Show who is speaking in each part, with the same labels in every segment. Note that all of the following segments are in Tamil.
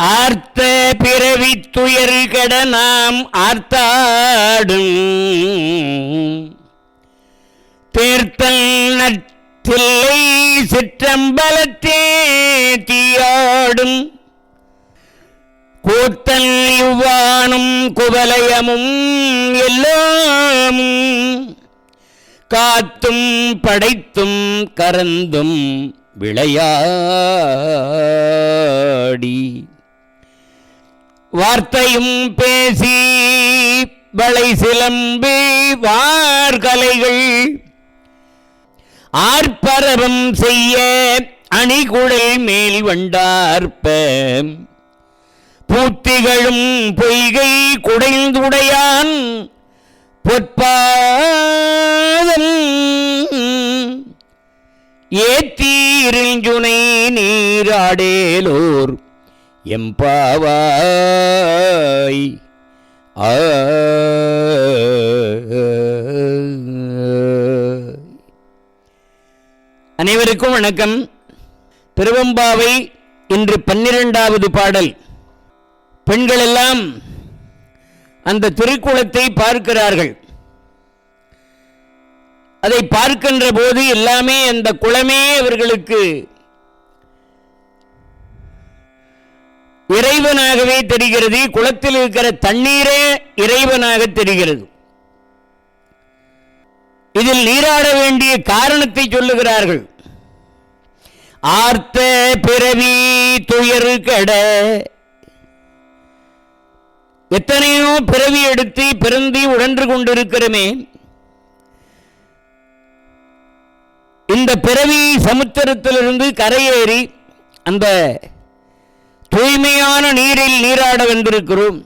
Speaker 1: ஆர்த்த பிறவி துயர் கட நாம் ஆர்த்தாடும். தேர்த்தல் நற்றில்லை சிற்றம்பலத்தே தீயாடும். கூத்தல் யுவானும் குவலயமும் எல்லாமும். காத்தும் படைத்தும் கரந்தும் விளையாடி. வார்த்தையும் பேசி வளை சிலம்பு வார்கலைகள் ஆர்ப்பரவம் செய்ய அணிகுழல் மேல் வண்டார்ப்ப. பூத்திகளும் பொய்கை குடைந்துடையான் பொற்பாதம். ஏத்தீரிஞ்சுனை நீராடேலோர் எம்பாவாய் ஆ. அனைவருக்கும் வணக்கம். திருவம்பாவை இன்று பன்னிரெண்டாவது பாடல். பெண்களெல்லாம் அந்த திருக்குளத்தை பார்க்கிறார்கள். அதை பார்க்கின்ற போது எல்லாமே அந்த குளமே அவர்களுக்கு இறைவனாகவே தெரிகிறது. குளத்தில் இருக்கிற தண்ணீரே இறைவனாக தெரிகிறது. இதில் நீராட வேண்டிய காரணத்தை சொல்லுகிறார்கள். ஆர்த்த பிறவி துயர் கட. எத்தனையோ பிறவி எடுத்து பிறந்தி உழன்று கொண்டிருக்கிறோமே. இந்த பிறவி சமுத்திரத்திலிருந்து கரையேறி அந்த தூய்மையான நீரில் நீராட வந்திருக்கிறோம்.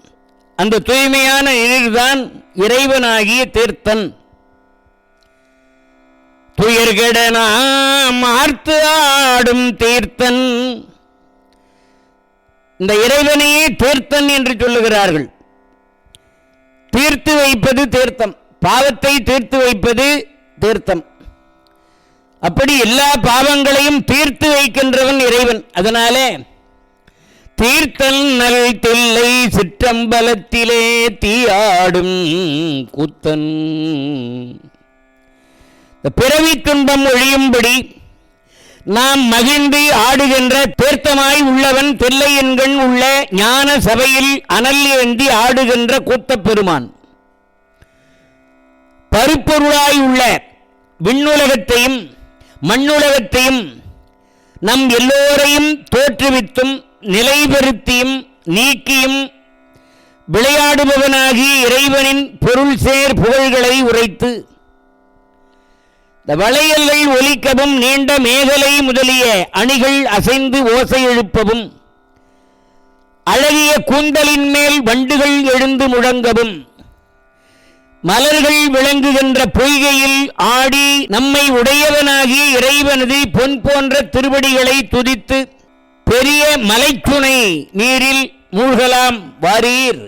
Speaker 1: அந்த தூய்மையான நீர்தான் இறைவனாகிய தீர்த்தன். துயர்கடனாம் ஆர்த்து ஆடும் தீர்த்தன். இந்த இறைவனையே தீர்த்தன் என்று சொல்லுகிறார்கள். தீர்த்து வைப்பது தீர்த்தம். பாவத்தை தீர்த்து வைப்பது தீர்த்தம். அப்படி எல்லா பாவங்களையும் தீர்த்து வைக்கின்றவன் இறைவன். அதனாலே தீர்த்தல் நல் தில்லை சிற்றம்பலத்திலே தீயாடும் கூத்தன். இந்த பிறவி துன்பம் ஒழியும்படி நாம் மகிழ்ந்து ஆடுகின்ற தீர்த்தமாய் உள்ளவன் தில்லை என்கண் உள்ள ஞான சபையில் அனல் ஏந்தி ஆடுகின்ற கூத்தப் பெருமான். பருப்பொருளாய் உள்ள விண்ணுலகத்தையும் மண்ணுலகத்தையும் நம் எல்லோரையும் தோற்றுவித்தும் நிலைபெறுத்தியும் நீக்கியும் விளையாடுபவனாகி இறைவனின் பொருள் சேர் புகழ்களை உரைத்து இந்த வளையல்கள் ஒலிக்கவும் நீண்ட மேகலை முதலிய அணிகள் அசைந்து ஓசை எழுப்பவும் அழகிய கூந்தலின் மேல் வண்டுகள் எழுந்து முழங்கவும் மலர்கள் விளங்குகின்ற பொய்கையில் ஆடி நம்மை உடையவனாகி இறைவனது பொன் போன்ற திருவடிகளை துதித்து பெரிய மலைத்துணை நீரில் மூழ்கலாம் வாரீர்.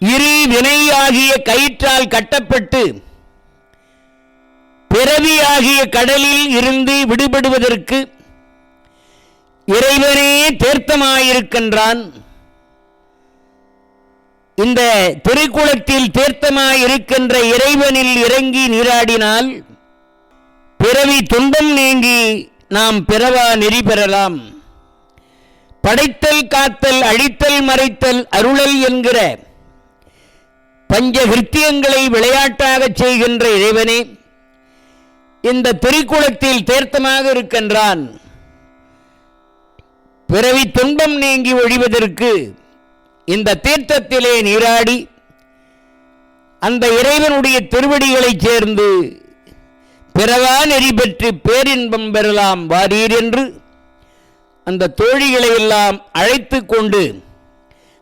Speaker 1: இரு வினையாகிய கயிற்றால் கட்டப்பட்டு பிறவியாகிய கடலில் இருந்து விடுபடுவதற்கு இறைவனே தீர்த்தமாயிருக்கின்றான். இந்த திருக்குளத்தில் தீர்த்தமாயிருக்கின்ற இறைவனில் இறங்கி நீராடினால் பிறவி துன்பம் நீங்கி நாம் பிறவா நெறி பெறலாம். படைத்தல் காத்தல் அழித்தல் மறைத்தல் அருளல் என்கிற பஞ்ச கிருத்தியங்களை விளையாட்டாகச் செய்கின்ற இறைவனே இந்த திருக்குளத்தில் தீர்த்தமாக இருக்கின்றான். பிறவி துன்பம் நீங்கி ஒழிவதற்கு இந்த தீர்த்தத்திலே நீராடி அந்த இறைவனுடைய திருவடிகளைச் சேர்ந்து பிறவா நெறி பெற்று பேரின்பம் பெறலாம் வாரீர் என்று அந்த தோழிகளை எல்லாம் அழைத்து கொண்டு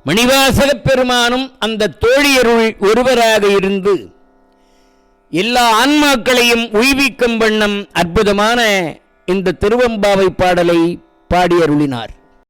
Speaker 1: மணிவாசக பெருமானும் அந்த தோழியருள் ஒருவராக இருந்து எல்லா ஆன்மாக்களையும் உய்விக்கும் வண்ணம் அற்புதமான இந்த திருவம்பாவை பாடலை பாடியருளினார்.